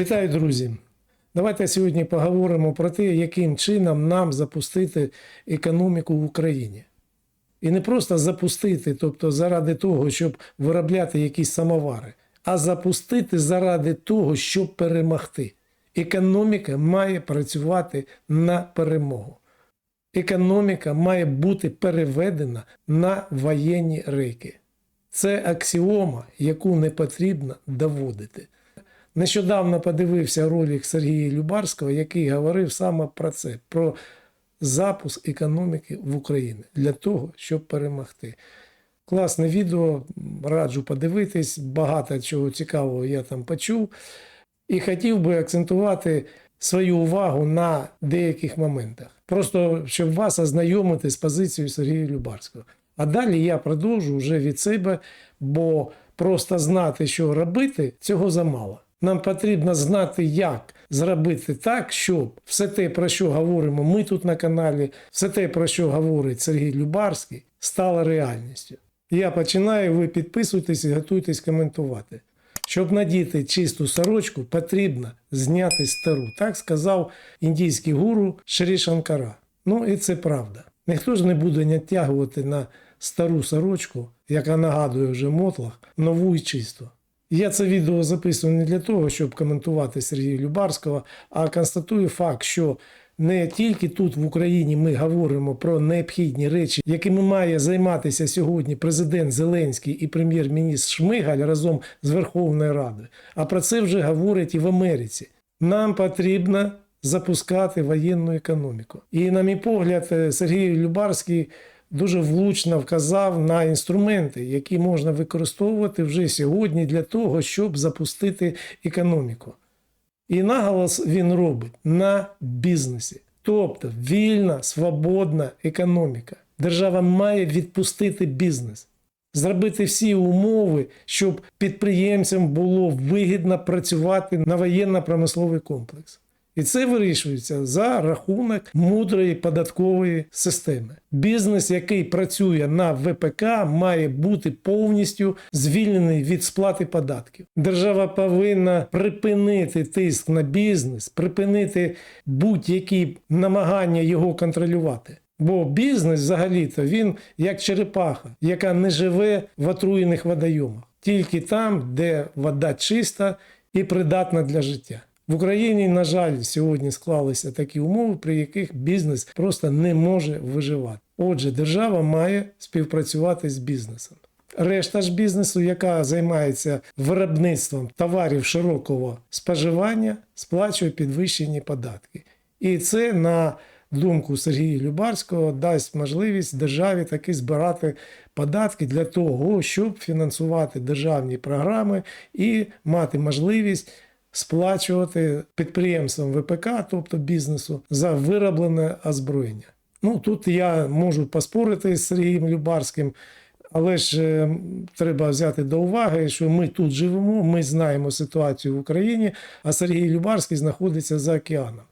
Вітаю, друзі! Давайте сьогодні поговоримо про те, яким чином нам запустити економіку в Україні. І не просто запустити, тобто заради того, щоб виробляти якісь самовари, а запустити заради того, щоб перемогти. Економіка має працювати на перемогу. Економіка має бути переведена на воєнні рейки. Це аксіома, яку не потрібно доводити. Нещодавно подивився ролик Сергія Любарського, який говорив саме про це: про запуск економіки в Україні для того, щоб перемогти. Класне відео, раджу подивитись, багато чого цікавого я там почув. І хотів би акцентувати свою увагу на деяких моментах. Просто щоб вас ознайомити з позицією Сергія Любарського. А далі я продовжу вже від себе, бо просто знати, що робити, цього замало. Нам потрібно знати, як зробити так, щоб все те, про що говоримо ми тут на каналі, все те, про що говорить Сергій Любарський, стало реальністю. Я починаю, ви підписуйтесь і готуйтесь коментувати. Щоб надіти чисту сорочку, потрібно зняти стару. Так сказав індійський гуру Шрі Шанкара. Ну і це правда. Ніхто ж не буде натягувати на стару сорочку, яка нагадує вже мотлах, нову і чисту. Я це відео записую не для того, щоб коментувати Сергія Любарського, а констатую факт, що не тільки тут в Україні ми говоримо про необхідні речі, якими має займатися сьогодні президент Зеленський і прем'єр-міністр Шмигаль разом з Верховною Радою, а про це вже говорять і в Америці. Нам потрібно запускати воєнну економіку. І, на мій погляд, Сергій Любарський дуже влучно вказав на інструменти, які можна використовувати вже сьогодні для того, щоб запустити економіку. І наголос він робить на бізнесі. Тобто вільна, свободна економіка. Держава має відпустити бізнес, зробити всі умови, щоб підприємцям було вигідно працювати на воєнно-промисловий комплекс. І це вирішується за рахунок мудрої податкової системи. Бізнес, який працює на ВПК, має бути повністю звільнений від сплати податків. Держава повинна припинити тиск на бізнес, припинити будь-які намагання його контролювати. Бо бізнес взагалі-то він як черепаха, яка не живе в отруєних водойомах, тільки там, де вода чиста і придатна для життя. В Україні, на жаль, сьогодні склалися такі умови, при яких бізнес просто не може виживати. Отже, держава має співпрацювати з бізнесом. Решта ж бізнесу, яка займається виробництвом товарів широкого споживання, сплачує підвищені податки. І це на думку Сергія Любарського дасть можливість державі таки збирати податки для того, щоб фінансувати державні програми і мати можливість сплачувати підприємствам ВПК, тобто бізнесу, за вироблене озброєння. Ну тут я можу поспорити з Сергієм Любарським, але ж е, треба взяти до уваги, що ми тут живемо, ми знаємо ситуацію в Україні, а Сергій Любарський знаходиться за океаном.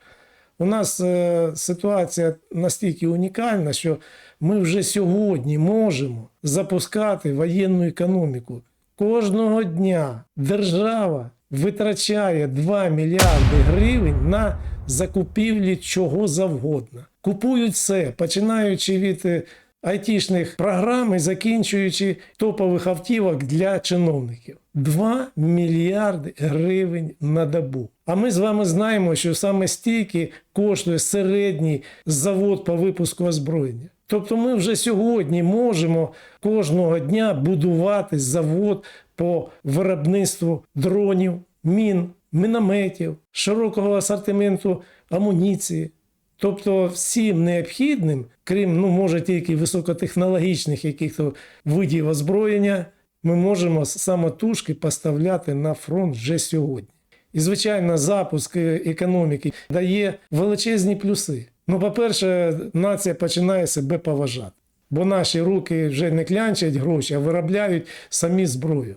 У нас е, ситуація настільки унікальна, що ми вже сьогодні можемо запускати воєнну економіку. Кожного дня держава витрачає 2 мільярди гривень на закупівлі чого завгодно. Купують все, починаючи від е, айтішних програм і закінчуючи топових автівок для чиновників. 2 мільярди гривень на добу. А ми з вами знаємо, що саме стільки коштує середній завод по випуску озброєння. Тобто ми вже сьогодні можемо кожного дня будувати завод по виробництву дронів, мін, мінометів, широкого асортименту амуніції. Тобто всім необхідним, крім, ну, може, тільки високотехнологічних якихось видів озброєння, ми можемо самотужки поставляти на фронт вже сьогодні. І, звичайно, запуск економіки дає величезні плюси. Ну, по-перше, нація починає себе поважати, бо наші руки вже не клянчать гроші, а виробляють самі зброю.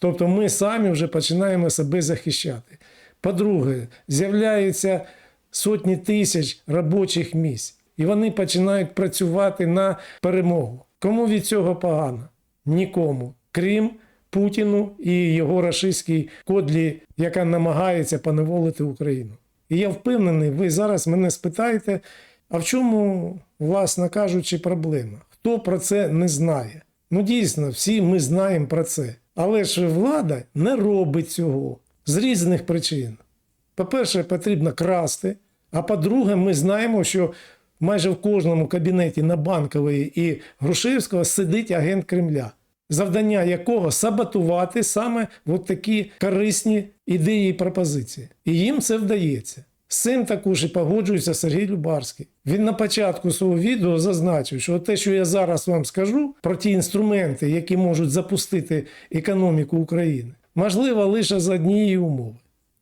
Тобто ми самі вже починаємо себе захищати. По-друге, з'являються сотні тисяч робочих місць, і вони починають працювати на перемогу. Кому від цього погано? Нікому, крім Путіну і його рашистській кодлі, яка намагається поневолити Україну. І я впевнений, ви зараз мене спитаєте, а в чому, власне кажучи, проблема? Хто про це не знає? Ну дійсно, всі ми знаємо про це. Але ж влада не робить цього з різних причин. По-перше, потрібно красти. А по-друге, ми знаємо, що майже в кожному кабінеті на Банкової і Грушевського сидить агент Кремля, завдання якого саботувати саме от такі корисні ідеї і пропозиції. І їм це вдається. З цим також і погоджується Сергій Любарський. Він на початку свого відео зазначив, що те, що я зараз вам скажу про ті інструменти, які можуть запустити економіку України, можливо лише за однієї умови.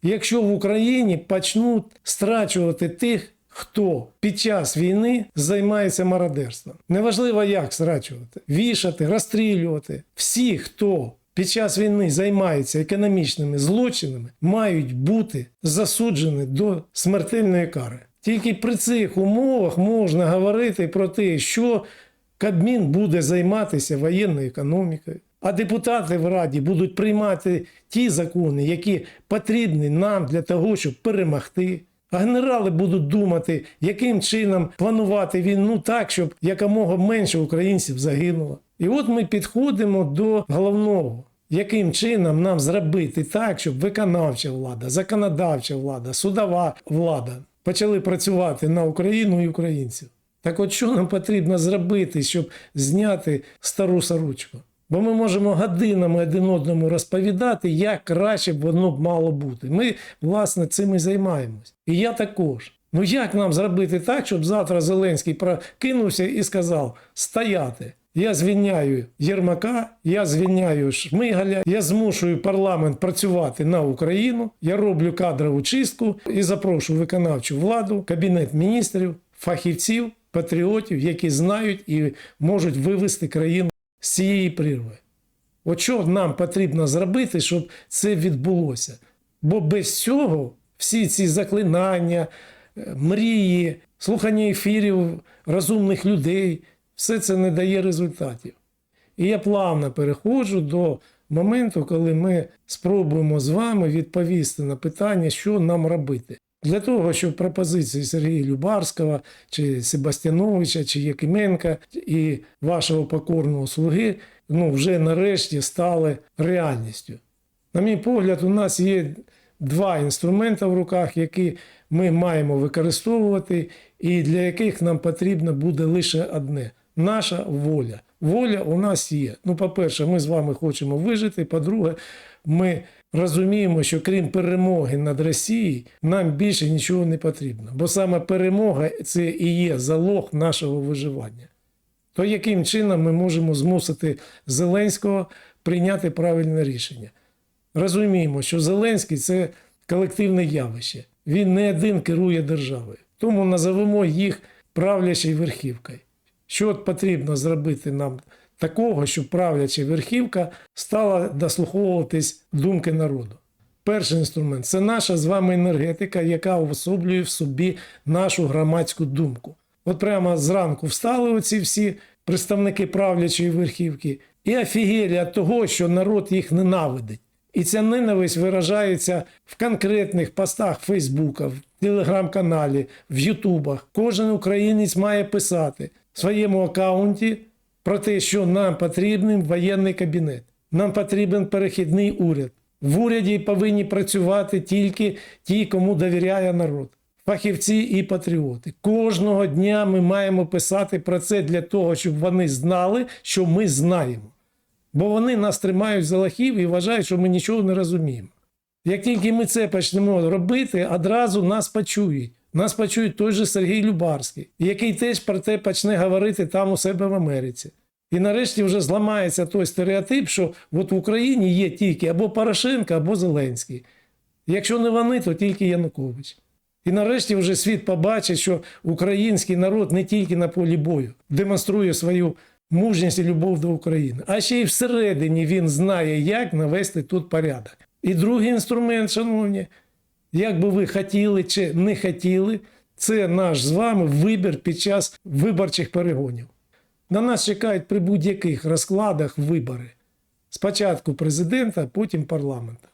Якщо в Україні почнуть страчувати тих, хто під час війни займається мародерством. Неважливо, як страчувати, вішати, розстрілювати. Всі, хто під час війни займається економічними злочинами, мають бути засуджені до смертельної кари. Тільки при цих умовах можна говорити про те, що Кабмін буде займатися воєнною економікою, а депутати в Раді будуть приймати ті закони, які потрібні нам для того, щоб перемогти. А генерали будуть думати, яким чином планувати війну так, щоб якомога менше українців загинуло. І от ми підходимо до головного. Яким чином нам зробити так, щоб виконавча влада, законодавча влада, судова влада почали працювати на Україну і українців? Так от що нам потрібно зробити, щоб зняти стару сорочку? Бо ми можемо годинами один одному розповідати, як краще б воно б мало бути. Ми, власне, цим і займаємось. І я також. Ну як нам зробити так, щоб завтра Зеленський прокинувся і сказав: стояти. Я звільняю Єрмака, я звільняю Шмигаля, я змушую парламент працювати на Україну, я роблю кадрову чистку і запрошую виконавчу владу, кабінет міністрів, фахівців, патріотів, які знають і можуть вивести країну з цієї прірви. От що нам потрібно зробити, щоб це відбулося? Бо без цього всі ці заклинання, е, мрії, слухання ефірів розумних людей, все це не дає результатів. І я плавно переходжу до моменту, коли ми спробуємо з вами відповісти на питання, що нам робити. Для того, щоб пропозиції Сергія Любарського, чи Себастьяновича, чи Якименка і вашого покорного слуги ну, вже нарешті стали реальністю. На мій погляд, у нас є два інструменти в руках, які ми маємо використовувати, і для яких нам потрібно буде лише одне наша воля. Воля у нас є. Ну, по-перше, ми з вами хочемо вижити. По-друге, ми розуміємо, що крім перемоги над Росією, нам більше нічого не потрібно. Бо саме перемога це і є залог нашого виживання. То яким чином ми можемо змусити Зеленського прийняти правильне рішення? Розуміємо, що Зеленський це колективне явище. Він не один керує державою. Тому назовемо їх правлячою верхівкою. Що от потрібно зробити нам такого, щоб правляча верхівка стала дослуховуватись думки народу? Перший інструмент це наша з вами енергетика, яка уособлює в собі нашу громадську думку. От прямо зранку встали оці всі представники правлячої верхівки і офігели від того, що народ їх ненавидить. І ця ненависть виражається в конкретних постах Фейсбука, в телеграм-каналі, в Ютубах. Кожен українець має писати своєму аккаунті про те, що нам потрібен воєнний кабінет. Нам потрібен перехідний уряд. В уряді повинні працювати тільки ті, кому довіряє народ. Фахівці і патріоти. Кожного дня ми маємо писати про це для того, щоб вони знали, що ми знаємо. Бо вони нас тримають за лахів і вважають, що ми нічого не розуміємо. Як тільки ми це почнемо робити, одразу нас почують. Нас почують той же Сергій Любарський, який теж про те почне говорити там у себе в Америці. І нарешті вже зламається той стереотип, що от в Україні є тільки або Порошенко, або Зеленський. Якщо не вони, то тільки Янукович. І нарешті вже світ побачить, що український народ не тільки на полі бою демонструє свою мужність і любов до України, а ще й всередині він знає, як навести тут порядок. І другий інструмент, шановні, як би ви хотіли чи не хотіли, це наш з вами вибір під час виборчих перегонів. На нас чекають при будь-яких розкладах вибори. Спочатку президента, потім парламента.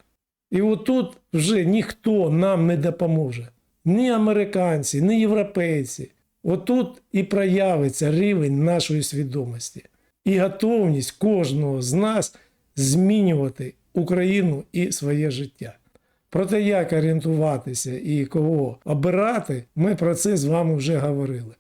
І отут вже ніхто нам не допоможе. Ні американці, ні європейці. Отут і проявиться рівень нашої свідомості і готовність кожного з нас змінювати Україну і своє життя. Про те, як орієнтуватися і кого обирати, ми про це з вами вже говорили.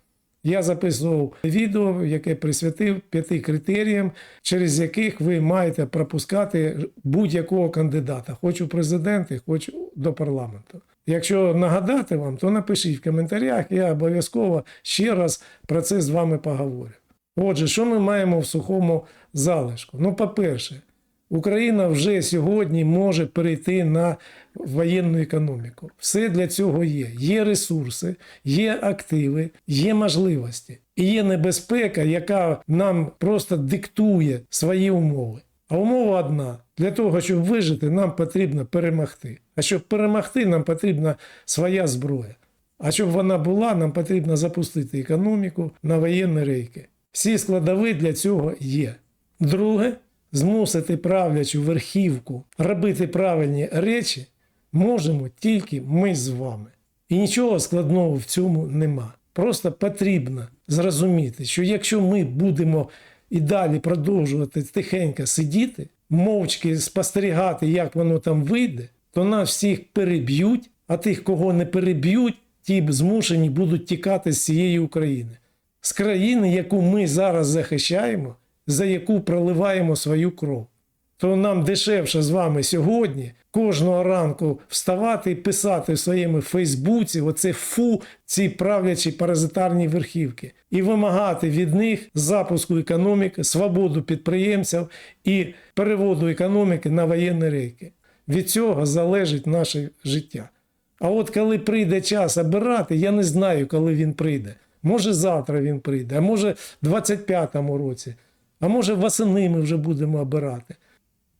Я записував відео, яке присвятив п'яти критеріям, через яких ви маєте пропускати будь-якого кандидата, хоч у президенти, хоч до парламенту. Якщо нагадати вам, то напишіть в коментарях, я обов'язково ще раз про це з вами поговорю. Отже, що ми маємо в сухому залишку? Ну, по-перше, Україна вже сьогодні може перейти на воєнну економіку. Все для цього є. Є ресурси, є активи, є можливості. І є небезпека, яка нам просто диктує свої умови. А умова одна: для того, щоб вижити, нам потрібно перемогти. А щоб перемогти, нам потрібна своя зброя. А щоб вона була, нам потрібно запустити економіку на воєнні рейки. Всі складові для цього є. Друге, змусити правлячу верхівку робити правильні речі можемо тільки ми з вами. І нічого складного в цьому нема. Просто потрібно зрозуміти, що якщо ми будемо і далі продовжувати тихенько сидіти, мовчки спостерігати, як воно там вийде, то нас всіх переб'ють, а тих, кого не переб'ють, ті змушені будуть тікати з цієї України. З країни, яку ми зараз захищаємо, за яку проливаємо свою кров. То нам дешевше з вами сьогодні кожного ранку вставати і писати в своєму Фейсбуці оце фу, ці правлячі паразитарні верхівки, і вимагати від них запуску економіки, свободу підприємців і переводу економіки на воєнні рейки. Від цього залежить наше життя. А от коли прийде час обирати, я не знаю, коли він прийде. Може завтра він прийде, а може в 25-му році, а може восени ми вже будемо обирати.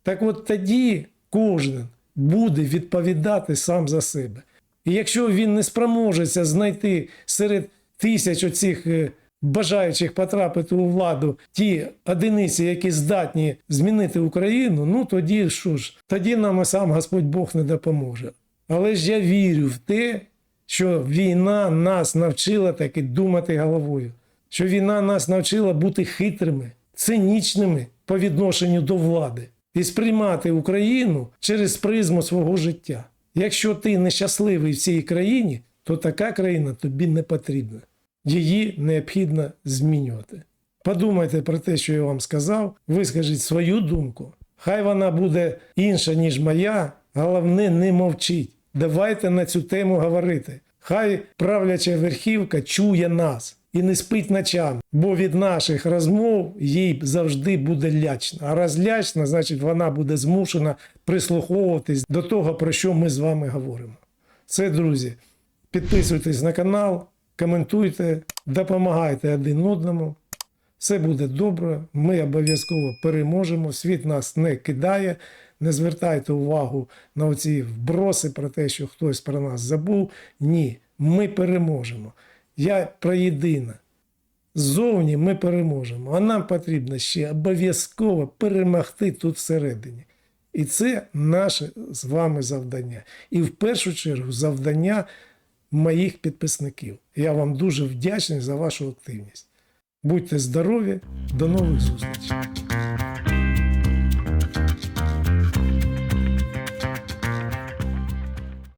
Так от тоді кожен буде відповідати сам за себе. І якщо він не спроможеться знайти серед тисяч оцих е, бажаючих потрапити у владу ті одиниці, які здатні змінити Україну, ну тоді що ж, тоді нам і сам Господь Бог не допоможе. Але ж я вірю в те, що війна нас навчила таки думати головою, що війна нас навчила бути хитрими, цинічними по відношенню до влади і сприймати Україну через призму свого життя. Якщо ти нещасливий в цій країні, то така країна тобі не потрібна. Її необхідно змінювати. Подумайте про те, що я вам сказав, вискажіть свою думку. Хай вона буде інша, ніж моя, головне, не мовчіть. Давайте на цю тему говорити. Хай правляча верхівка чує нас і не спить ночами, бо від наших розмов їй завжди буде лячно. А раз лячно, значить вона буде змушена прислуховуватись до того, про що ми з вами говоримо. Це, друзі, підписуйтесь на канал, коментуйте, допомагайте один одному. Все буде добре, ми обов'язково переможемо. Світ нас не кидає. Не звертайте увагу на оці вброси про те, що хтось про нас забув. Ні, ми переможемо. Я про єдине. Ззовні ми переможемо, а нам потрібно ще обов'язково перемогти тут всередині. І це наше з вами завдання. І в першу чергу завдання моїх підписників. Я вам дуже вдячний за вашу активність. Будьте здорові, до нових зустрічей!